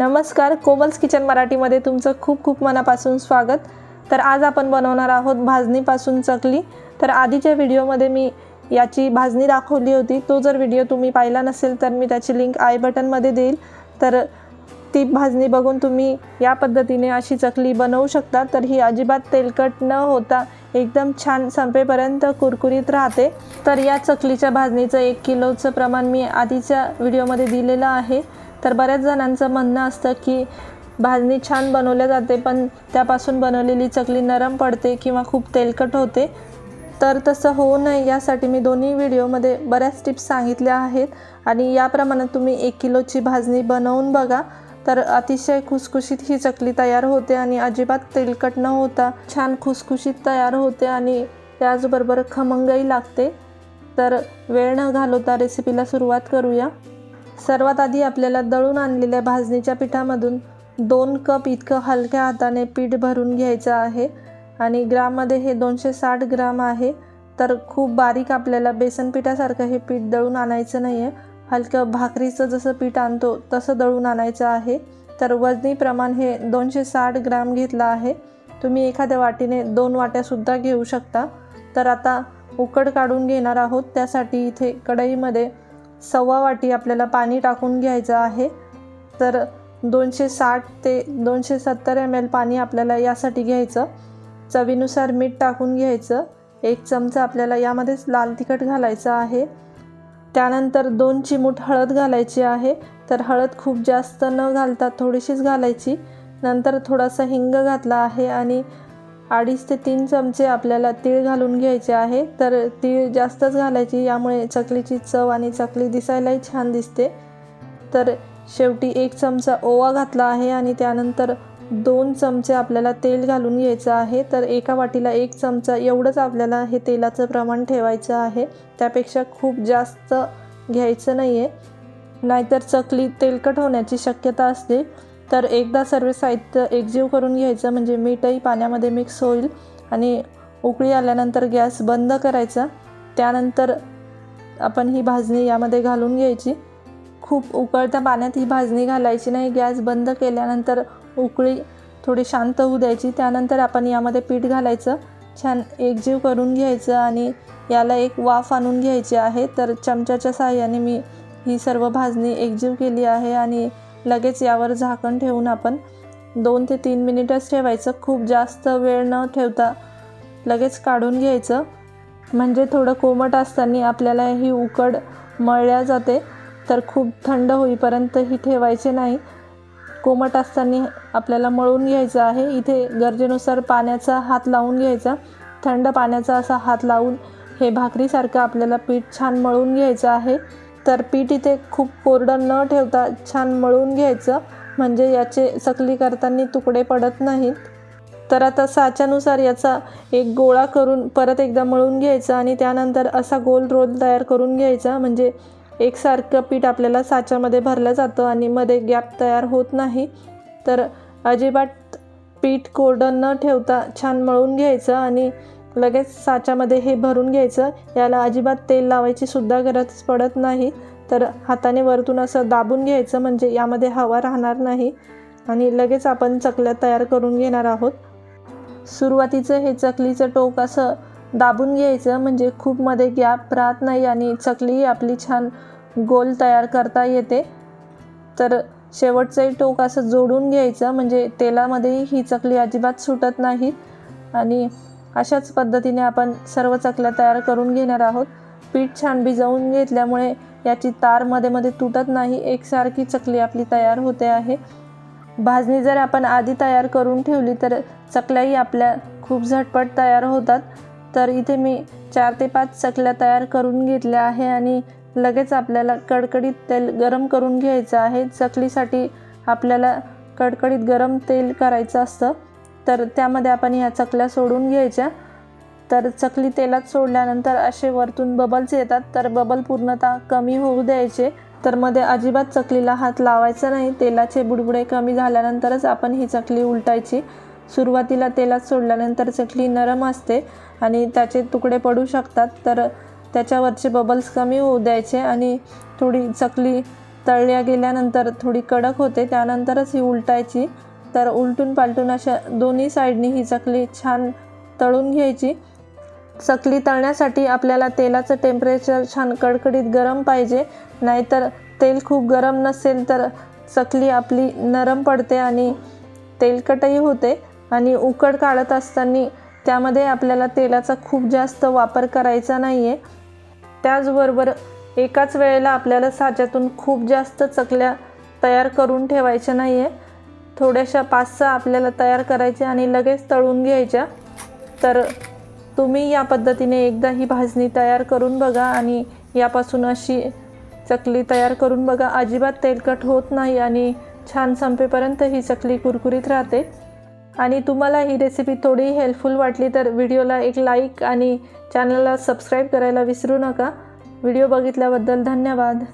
नमस्कार कोमल्स किचन मराठीमध्ये तुमचं खूप खूप मनापासून स्वागत. तर आज आपण बनवणार आहोत भाजणीपासून चकली. तर आधीच्या व्हिडिओमध्ये मी याची भाजणी दाखवली होती. तो जर व्हिडिओ तुम्ही पाहिला नसेल तर मी त्याची लिंक आय बटनमध्ये देईल. तर ती भाजणी बघून तुम्ही या पद्धतीने अशी चकली बनवू शकता. तर ही अजिबात तेलकट न होता एकदम छान संपेपर्यंत कुरकुरीत राहते. तर या चकलीच्या भाजणीचं एक किलोचं प्रमाण मी आधीच्या व्हिडिओमध्ये दिलेलं आहे. तर बऱ्याच जणांचं म्हणणं असतं की भाजणी छान बनवल्या जाते पण त्यापासून बनवलेली चकली नरम पडते किंवा खूप तेलकट होते. तर तसं होऊ नये यासाठी मी दोन्ही व्हिडिओमध्ये बऱ्याच टिप्स सांगितल्या आहेत आणि याप्रमाणे तुम्ही एक किलोची भाजणी बनवून बघा. तर अतिशय खुसखुशीत ही चकली तयार होते आणि अजिबात तेलकट न होता छान खुसखुशीत तयार होते आणि त्याचबरोबर खमंगही लागते. तर वेळ न घालवता रेसिपीला सुरुवात करूया. सर्वात आधी आपल्याला दळून आणलेल्या भाजणीच्या पिठामधून दोन कप इतकं हलक्या हाताने पीठ भरून घ्यायचं आहे. आणि ग्राममध्ये हे दोनशे साठ ग्राम आहे तर खूप बारीक आपल्याला बेसन पिठासारखं हे पीठ दळून आणायचं नाही आहे हलकं भाकरीचं जसं पीठ आणतो तसं दळून आणायचं आहे. तर वजनी प्रमाण हे दोनशे साठ ग्राम घेतलं आहे. तुम्ही एखाद्या वाटीने दोन वाट्यासुद्धा घेऊ शकता. तर आता उकड काढून घेणार आहोत त्यासाठी इथे कढईमध्ये सव्वा वाटी आपल्याला पाणी टाकून घ्यायचं आहे. तर दोनशे साठ ते दोनशे सत्तर एम एल पाणी आपल्याला यासाठी घ्यायचं. चवीनुसार मीठ टाकून घ्यायचं. एक चमचा आपल्याला यामध्येच लाल तिखट घालायचं आहे. त्यानंतर दोन चिमूट हळद घालायची आहे. तर हळद खूप जास्त न घालता थोडीशीच घालायची. नंतर थोडासा हिंग घातला आहे आणि अडीच ते तीन चमचे आपल्याला तीळ घालून घ्यायचे आहे. तर तीळ जास्तच घालायची यामुळे चकलीची चव आणि चकली दिसायलाही छान दिसते. तर शेवटी एक चमचा ओवा घातला आहे आणि त्यानंतर दोन चमचे आपल्याला तेल घालून घ्यायचं आहे. तर एका वाटीला एक चमचा एवढंच आपल्याला हे तेलाचं प्रमाण ठेवायचं आहे. त्यापेक्षा खूप जास्त घ्यायचं नाही आहे नाहीतर चकली तेलकट होण्याची शक्यता असते. तर एकदा सर्व साहित्य एकजीव करून घ्यायचं म्हणजे मीठही पाण्यामध्ये मिक्स होईल आणि उकळी आल्यानंतर गॅस बंद करायचा. त्यानंतर आपण ही भाजणी यामध्ये घालून घ्यायची. खूप उकळत्या पाण्यात ही भाजणी घालायची नाही. गॅस बंद केल्यानंतर उकळी थोडी शांत होऊ द्यायची. त्यानंतर आपण यामध्ये पीठ घालायचं. छान एकजीव करून घ्यायचं आणि याला एक वाफ आणून घ्यायची आहे. तर चमच्याच्या सहाय्याने मी ही सर्व भाजणी एकजीव केली आहे आणि लगेच यावर झाकण ठेवून आपण दोन ते तीन मिनिटच ठेवायचं. खूप जास्त वेळ न ठेवता लगेच काढून घ्यायचं. म्हणजे थोडं कोमट असताना आपल्याला ही उकड मळल्या जाते तर खूप थंड होईपर्यंत ही ठेवायचे नाही. कोमट असताना आपल्याला मळून घ्यायचं आहे. इथे गरजेनुसार पाण्याचा हात लावून घ्यायचा. थंड पाण्याचा असा हात लावून हे भाकरीसारखं आपल्याला पीठ छान मळून घ्यायचं आहे. तर पीठ इथे खूप कोरडं न ठेवता छान मळून घ्यायचं. म्हणजे याचे चकली करताना तुकडे पडत नाहीत. तर आता साच्यानुसार याचा एक गोळा करून परत एकदा मळून घ्यायचा आणि त्यानंतर असा गोल रोल तयार करून घ्यायचा. म्हणजे एकसारखं पीठ आपल्याला साच्यामध्ये भरलं जातं आणि मध्ये गॅप तयार होत नाही. तर अजिबात पीठ कोरडं न ठेवता छान मळून घ्यायचं आणि लगेच साच्यामध्ये हे भरून घ्यायचं. याला अजिबात तेल लावायची सुद्धा गरज पडत नाही. तर हाताने वरतून असं दाबून घ्यायचं म्हणजे यामध्ये हवा राहणार नाही. आणि लगेच आपण चकल्या तयार करून घेणार आहोत. सुरुवातीचं हे चकलीचं टोक असं दाबून घ्यायचं म्हणजे खूप मध्ये गॅप राहत नाही आणि चकलीही आपली छान गोल तयार करता येते. तर शेवटचंही टोक असं जोडून घ्यायचं म्हणजे तेलामध्येही ही चकली अजिबात सुटत नाही. आणि अशाच पद्धतीने आपण सर्व चकल्या तयार करून घेणार आहोत. पीठ छान भिजवून घेतल्यामुळे याची तारमध्ये मध्ये तुटत नाही. एकसारखी चकली आपली तयार होते आहे. भाजणी जर आपण आधी तयार करून ठेवली तर चकल्याही आपल्या खूप झटपट तयार होतात. तर इथे मी चार ते पाच चकल्या तयार करून घेतल्या आहे आणि लगेच आपल्याला कडकडीत तेल गरम करून घ्यायचं आहे. चकलीसाठी आपल्याला कडकडीत गरम तेल करायचं असतं. तर त्यामध्ये आपण ह्या चकल्या सोडून घ्यायच्या. तर चकली तेलात सोडल्यानंतर असे वरतून बबल्स येतात. तर बबल पूर्णतः कमी होऊ द्यायचे. तर मध्ये अजिबात चकलीला हात लावायचा नाही. तेलाचे बुडबुडे कमी झाल्यानंतरच आपण ही चकली उलटायची. सुरुवातीला तेलात सोडल्यानंतर चकली नरम असते आणि त्याचे तुकडे पडू शकतात. तर त्याच्यावरचे बबल्स कमी होऊ द्यायचे आणि थोडी चकली तळल्या गेल्यानंतर थोडी कडक होते. त्यानंतरच ही उलटायची. तर उलटून पालटून अशा दोन्ही साईडनी ही चकली छान तळून घ्यायची. चकली तळण्यासाठी आपल्याला तेलाचं टेम्परेचर छान कडकडीत गरम पाहिजे. नाहीतर तेल खूप गरम नसेल तर चकली आपली नरम पडते आणि तेलकटही होते. आणि उकड काढत असताना त्यामध्ये आपल्याला तेलाचा खूप जास्त वापर करायचा नाही आहे त्याचबरोबर एकाच वेळेला आपल्याला साच्यातून खूप जास्त चकल्या तयार करून ठेवायच्या नाही आहे थोड्याशा पाच सहा आपल्याला तयार करायच्या आणि लगेच तळून घ्यायच्या. तर तुम्ही या पद्धतीने एकदा ही भाजणी तयार करून बघा आणि यापासून अशी चकली तयार करून बघा. अजिबात तेलकट होत नाही आणि छान संपेपर्यंत ही चकली कुरकुरीत राहते. आणि तुम्हाला ही रेसिपी थोडी हेल्पफुल वाटली तर व्हिडिओला एक लाईक आणि चॅनलला सबस्क्राईब करायला विसरू नका. व्हिडिओ बघितल्याबद्दल धन्यवाद.